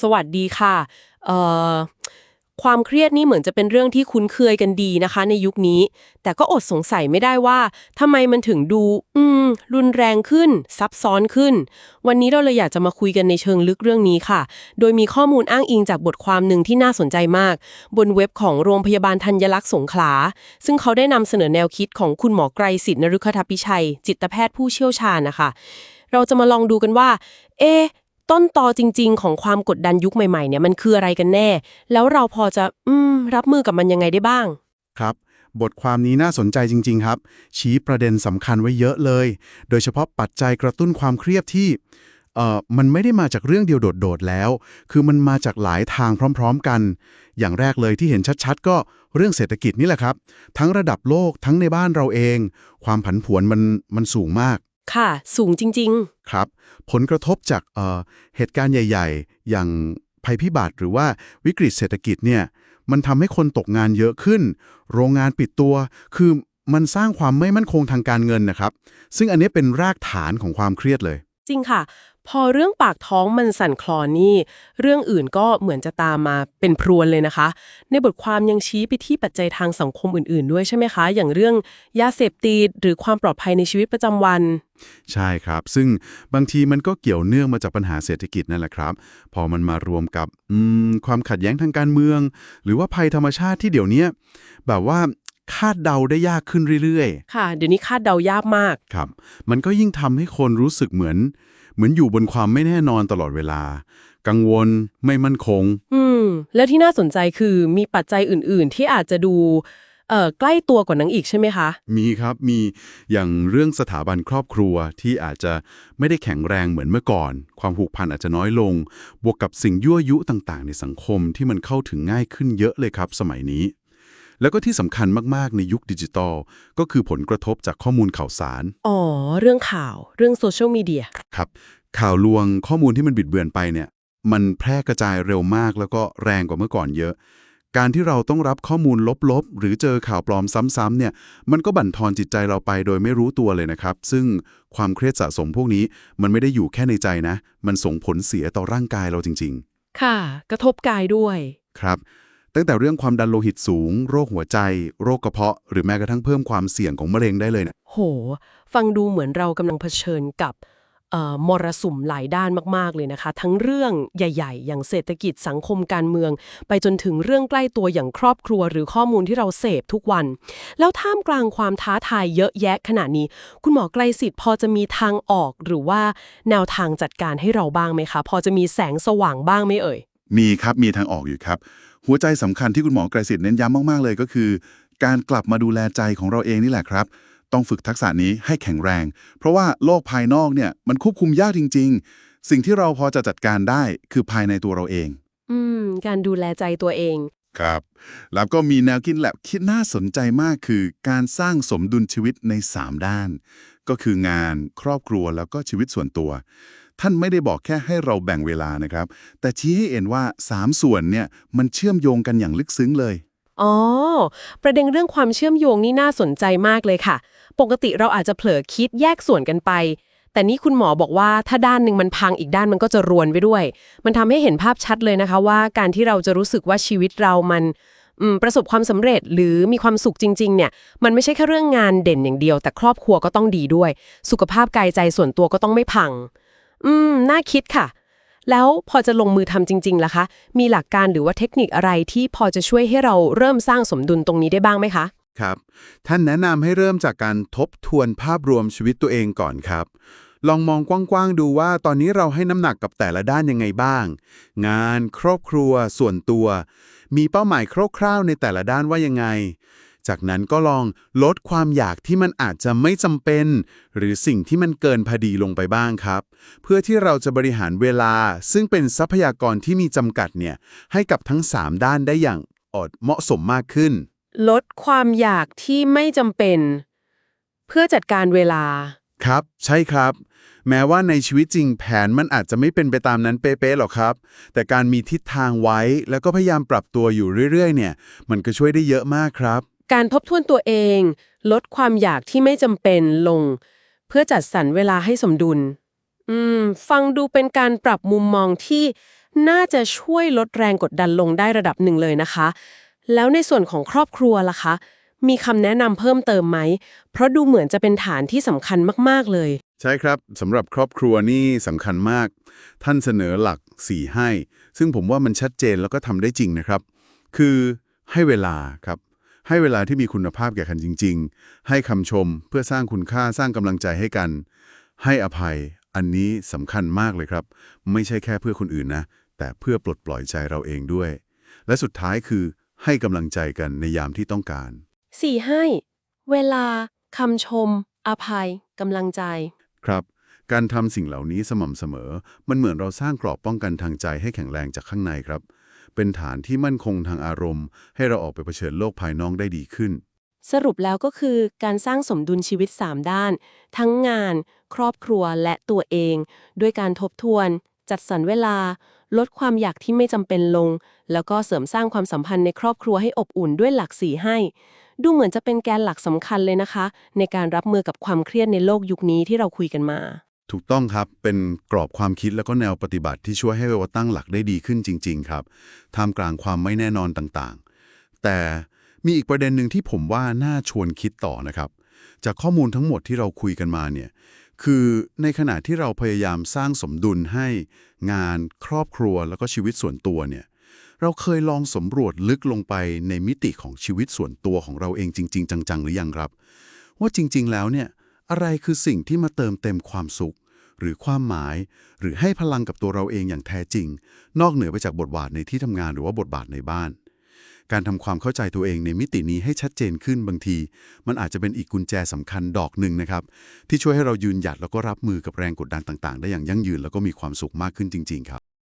สวัสดีค่ะเอ่อความเครียดนี่เหมือนจะเป็นเรื่องที่คุ้นเคยกันดีนะคะ ในยุคนี้ แต่ก็อดสงสัยไม่ได้ว่าทำไมมันถึงดู อืม รุนแรงขึ้น ซับซ้อนขึ้น วันนี้เราเลยอยากจะมาคุยกันในเชิงลึกเรื่องนี้ค่ะ โดยมีข้อมูลอ้างอิงจากบทความหนึ่งที่น่าสนใจมาก บนเว็บของโรงพยาบาลธัญลักษณ์สงขลา ซึ่งเขาได้นำเสนอแนวคิดของคุณหมอไกรสิทธิ์นฤคทพิชัย จิตแพทย์ผู้เชี่ยวชาญนะคะเราจะมาลองดูกันว่า เอะ ต้นตอจริง ๆ ของความกดดันยุคใหม่ๆเนี่ยมันคืออะไรกันแน่ แล้วเราพอจะอืมรับมือกับมันยังไงได้บ้าง ครับ บทความนี้น่าสนใจจริง ๆ ครับ ชี้ประเด็นสำคัญไว้เยอะเลย โดยเฉพาะปัจจัยกระตุ้นความเครียดที่เอ่อมันไม่ได้มาจากเรื่องเดียวโดดๆแล้ว คือมันมาจากหลายทางพร้อม ๆ กัน อย่างแรกเลยที่เห็นชัดๆ ก็เรื่องเศรษฐกิจนี่แหละครับ ทั้งระดับโลกทั้งในบ้านเราเอง ความผันผวนมันมันสูงมาก ค่ะ สูงจริง ครับ ผลกระทบจากเเหตุการณ์ใหญ่ ๆ อย่างภัยพิบัติหรือว่าวิกฤตเศรษฐกิจเนี่ย มันทำให้คนตกงานเยอะขึ้น โรงงานปิดตัว คือมันสร้างความไม่มั่นคงทางการเงินนะครับ ซึ่งอันนี้เป็นรากฐานของความเครียดเลย จริงค่ะ พอเรื่องปากท้องมันสั่นคลอนนี่ เรื่องอื่นก็เหมือนจะตามมาเป็นพรวนเลยนะคะ ในบทความยังชี้ไปที่ปัจจัยทางสังคมอื่น ๆ ด้วยใช่ไหมคะ อย่างเรื่องยาเสพติดหรือความปลอดภัยในชีวิตประจำวัน ใช่ครับ ซึ่งบางทีมันก็เกี่ยวเนื่องมาจากปัญหาเศรษฐกิจนั่นแหละครับ พอมันมารวมกับความขัดแย้งทางการเมือง หรือว่าภัยธรรมชาติที่เดี๋ยวนี้แบบว่า คาดเดาได้ยากขึ้นเรื่อยๆ ค่ะ เดี๋ยวนี้คาดเดายากมาก ครับ มันก็ยิ่งทำให้คนรู้สึกเหมือน เหมือนอยู่บนความไม่แน่นอนตลอดเวลา กังวลไม่มั่นคง อืม แล้วที่น่าสนใจคือมีปัจจัยอื่น ๆ ที่อาจจะดูเอ่อใกล้ตัวกว่านั้นอีกใช่ไหมคะ มีครับมีอย่างเรื่องสถาบันครอบครัวที่อาจจะไม่ได้แข็งแรงเหมือนเมื่อก่อน ความผูกพันอาจจะน้อยลง บวกกับสิ่งยั่วยุต่างๆ ในสังคมที่มันเข้าถึงง่ายขึ้นเยอะเลยครับ สมัยนี้ แล้วก็ที่สำคัญมาก ๆ ในยุคดิจิตอลก็คือผลกระทบจากข้อมูลข่าวสาร อ๋อ เรื่องข่าวเรื่องโซเชียลมีเดียครับ ข่าวลวงข้อมูลที่มันบิดเบือนไปเนี่ย มันแพร่กระจายเร็วมากแล้วก็แรงกว่าเมื่อก่อนเยอะ การที่เราต้องรับข้อมูลลบๆ หรือเจอข่าวปลอมซ้ำๆเนี่ย มันก็บั่นทอนจิตใจเราไปโดยไม่รู้ตัวเลยนะครับ ซึ่งความเครียดสะสมพวกนี้มันไม่ได้อยู่แค่ในใจนะ มันส่งผลเสียต่อร่างกายเราจริงค่ะ กระทบกายด้วยๆครับ ตั้งแต่เรื่องความดันโลหิตสูง โรคหัวใจ โรคกระเพาะ หรือแม้กระทั่งเพิ่มความเสี่ยงของมะเร็งได้เลยนะโห ฟังดูเหมือนเรากำลังเผชิญกับเอ่อมรสุมหลายด้านมาก ๆ เลยนะคะ ทั้งเรื่องใหญ่ ๆ อย่างเศรษฐกิจสังคมการเมือง ไปจนถึงเรื่องใกล้ตัวอย่างครอบครัวหรือข้อมูลที่เราเสพทุกวัน แล้วท่ามกลางความท้าทายเยอะแยะขนาดนี้ คุณหมอไกลสิทธิ์พอจะมีทางออกหรือว่าแนวทางจัดการให้เราบ้างไหมคะ พอจะมีแสงสว่างบ้างไหมเอ่ย มีครับมีทางออกอยู่ครับ หัวใจสำคัญที่คุณหมอไกรสิทธิ์เน้นย้ำมาก ๆ เลยก็คือ การกลับมาดูแลใจของเราเองนี่แหละครับ ต้องฝึกทักษะนี้ให้แข็งแรง เพราะว่าโลกภายนอกเนี่ยมันควบคุมยากจริง ๆ สิ่งที่เราพอจะจัดการได้คือภายในตัวเราเอง อืม การดูแลใจตัวเองครับ แล้วก็มีแนวคิดแลบคิดน่าสนใจมากคือ การสร้างสมดุลชีวิตใน 3 ด้าน ก็คืองานครอบครัวแล้วก็ชีวิตส่วนตัว ท่านไม่ได้บอกแค่ให้เราแบ่งเวลานะครับ แต่ชี้ให้เห็นว่า 3 ส่วนเนี่ยมันเชื่อมโยงกันอย่างลึกซึ้งเลย อ๋อ ประเด็นเรื่องความเชื่อมโยงนี่น่าสนใจมากเลยค่ะ ปกติเราอาจจะเผลอคิดแยกส่วนกันไป แต่นี่คุณหมอบอกว่าถ้าด้านหนึ่งมันพังอีกด้านมันก็จะรวนไปด้วย มันทำให้เห็นภาพชัดเลยนะคะว่าการที่เราจะรู้สึกว่าชีวิตเรามันมประสบความสำเร็จหรือมีความสุขจริงๆเนี่ยมันไม่ใช่แค่เรื่องงานเด่นอย่างเดียว แต่ครอบครัวก็ต้องดีด้วย สุขภาพกายใจส่วนตัวก็ต้องไม่พัง อืม น่าคิดค่ะ แล้วพอจะลงมือทำจริงๆล่ะคะ มีหลักการหรือว่าเทคนิคอะไรที่พอจะช่วยให้เราเริ่มสร้างสมดุลตรงนี้ได้บ้างไหมคะ ครับ ท่านแนะนำให้เริ่มจากการทบทวนภาพรวมชีวิตตัวเองก่อนครับ ลองมองกว้างๆดูว่าตอนนี้เราให้น้ำหนักกับแต่ละด้านยังไงบ้าง งาน ครอบครัว ส่วนตัว มีเป้าหมายคร่าวๆในแต่ละด้านว่ายังไง จากนั้นก็ลองลดความอยากที่มันอาจจะไม่จำเป็น หรือสิ่งที่มันเกินพอดีลงไปบ้างครับ เพื่อที่เราจะบริหารเวลา ซึ่งเป็นทรัพยากรที่มีจำกัดเนี่ยให้กับทั้ง 3 ด้านได้อย่างอดเหมาะสมมากขึ้น ลดความอยากที่ไม่จำเป็น เพื่อจัดการเวลา ครับ ใช่ครับ แม้ว่าในชีวิตจริงแผนมันอาจจะไม่เป็นไปตามนั้นเป๊ะๆหรอกครับ แต่การมีทิศทางไว้แล้วก็พยายามปรับตัวอยู่เรื่อยๆ เนี่ย มันก็ช่วยได้เยอะมากครับ การทบทวนตัวเอง ลดความอยากที่ไม่จำเป็นลง เพื่อจัดสรรเวลาให้สมดุล อืม ฟังดูเป็นการปรับมุมมองที่น่าจะช่วยลดแรงกดดันลงได้ระดับหนึ่งเลยนะคะ แล้วในส่วนของครอบครัวล่ะคะ มีคำแนะนำเพิ่มเติมไหม เพราะดูเหมือนจะเป็นฐานที่สำคัญมาก ๆ เลย ใช่ครับสำหรับครอบครัวนี่สำคัญมาก ท่านเสนอหลัก 4 ให้ ซึ่งผมว่ามันชัดเจนแล้วก็ทำได้จริงนะครับ คือให้เวลาครับ ให้เวลาที่มีคุณภาพแก่กันจริง ๆ ให้คำชมเพื่อสร้างคุณค่าสร้างกำลังใจให้กัน ให้อภัยอันนี้สำคัญมากเลยครับ ไม่ใช่แค่เพื่อคนอื่นนะ แต่เพื่อปลดปล่อยใจเราเองด้วย และสุดท้ายคือให้กำลังใจกันในยามที่ต้องการ 4 ให้ เวลาคำชม อภัยกำลังใจ ครับ การทำสิ่งเหล่านี้สม่ำเสมอ มันเหมือนเราสร้างกรอบป้องกันทางใจให้แข็งแรงจากข้างในครับ เป็นฐานที่มั่นคงทางอารมณ์ ให้เราออกไปเผชิญโลกภายนอกได้ดีขึ้น สรุปแล้วก็คือการสร้างสมดุลชีวิต 3 ด้าน ทั้งงาน ครอบครัวและตัวเอง ด้วยการทบทวน จัดสรรเวลา ลดความอยากที่ไม่จำเป็นลง แล้วก็เสริมสร้างความสัมพันธ์ในครอบครัวให้อบอุ่นด้วยหลักสีให้ ดูเหมือนจะเป็นแกนหลักสำคัญเลยนะคะ ในการรับมือกับความเครียดในโลกยุคนี้ที่เราคุยกันมา ถูกต้องครับ เป็นกรอบความคิดแล้วก็แนวปฏิบัติที่ช่วยให้เราตั้งหลักได้ดีขึ้นจริง ๆ ครับท่ามกลางความไม่แน่นอนต่างๆ แต่มีอีกประเด็นหนึ่งที่ผมว่าน่าชวนคิดต่อนะครับ จากข้อมูลทั้งหมดที่เราคุยกันมาเนี่ยคือในขณะที่เราพยายามสร้างสมดุลให้งานครอบครัวแล้วก็ชีวิตส่วนตัวเนี่ยเราเคยลองสำรวจลึกลงไปในมิติของชีวิตส่วนตัวของเราเองจริง ๆ จังๆ หรือยังครับ ว่าจริง ๆ แล้วเนี่ย อะไรคือสิ่งที่มาเติมเต็มความสุข หรือความหมาย หรือให้พลังกับตัวเราเองอย่างแท้จริง นอกเหนือไปจากบทบาทในที่ทำงานหรือว่าบทบาทในบ้าน การทำความเข้าใจตัวเองในมิตินี้ให้ชัดเจนขึ้นบางที มันอาจจะเป็นอีกกุญแจสำคัญดอกหนึ่งนะครับ ที่ช่วยให้เรายืนหยัดแล้วก็รับมือกับแรงกดดันต่าง ๆ ได้อย่างยั่งยืนแล้วก็มีความสุขมากขึ้นจริง ๆ ครับ